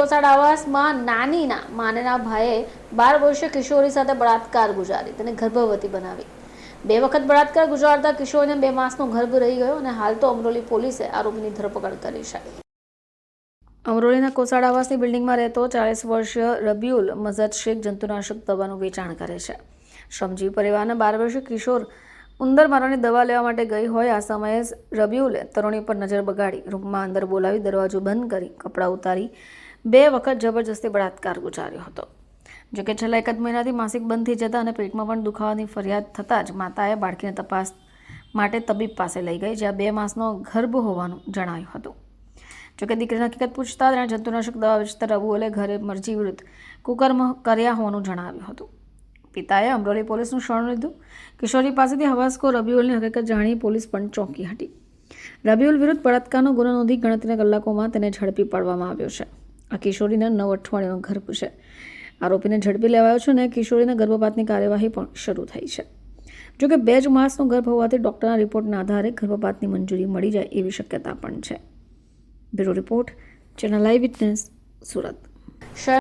ચોસાડ આવાસમાં નાનીના માનેના ભાઈએ બાર વર્ષીય કિશોરી સાથે બળાત્કાર ગુજારી તેને ગર્ભવતી બનાવી. બે વખત બળાત્કાર ગુજારતા કિશોરીને બે માસનો ગર્ભ રહી ગયો અને હાલ તો અમરોલી પોલીસે આરોપીની ધરપકડ કરી છે. અમરોલીના કોસાડ આવાસની બિલ્ડિંગમાં રહેતો ચાલીસ વર્ષીય રબિયુલ મઝદ શેખ જંતુનાશક દવાનું વેચાણ કરે છે. શ્રમજીવી પરિવારના બાર વર્ષીય કિશોર ઉંદર મારવાની દવા લેવા માટે ગઈ હોય, આ સમયે રબિયુલે તરુણી પર નજર બગાડી. રૂમમાં અંદર બોલાવી દરવાજો બંધ કરી, કપડાં ઉતારી બે વખત જબરજસ્તી બળાત્કાર ગુજાર્યો હતો. જોકે છેલ્લા એક જ મહિનાથી માસિક બંધ થઈ જતા અને પેટમાં પણ દુખાવાની ફરિયાદ થતાં જ માતાએ બાળકીને તપાસ માટે તબીબ પાસે લઈ ગઈ, જ્યાં બે માસનો ગર્ભ હોવાનું જણાયું હતું. જોકે દીકરીને હકીકત પૂછતા તેણે જંતુનાશક દવા વેચતા રબુઓલે ઘરે મરજી વિરુદ્ધ કુકર્મ કર્યા હોવાનું જણાવ્યું હતું. પિતાએ અમરોલી પોલીસનું શરણ લીધું. કિશોરી પાસેથી હવાસકો રબીઉલની હકીકત જાણી પોલીસ પણ ચોંકી હતી. રબીઉલ વિરુદ્ધ બળાત્કારનો ગુનો નોંધી ગણતરીના કલાકોમાં તેને ઝડપી પાડવામાં આવ્યો છે. આ કિશોરીના નવ અઠવાડિયાનો ગર્ભ છે. આરોપીને ઝડપી લેવાયો છે અને કિશોરીના ગર્ભપાતની કાર્યવાહી પણ શરૂ થઈ છે. જોકે બે જ માસનો ગર્ભ હોવાથી ડૉક્ટરના રિપોર્ટના આધારે ગર્ભપાતની મંજૂરી મળી જાય એવી શક્યતા પણ છે. Bureau report, channel live witness Surat.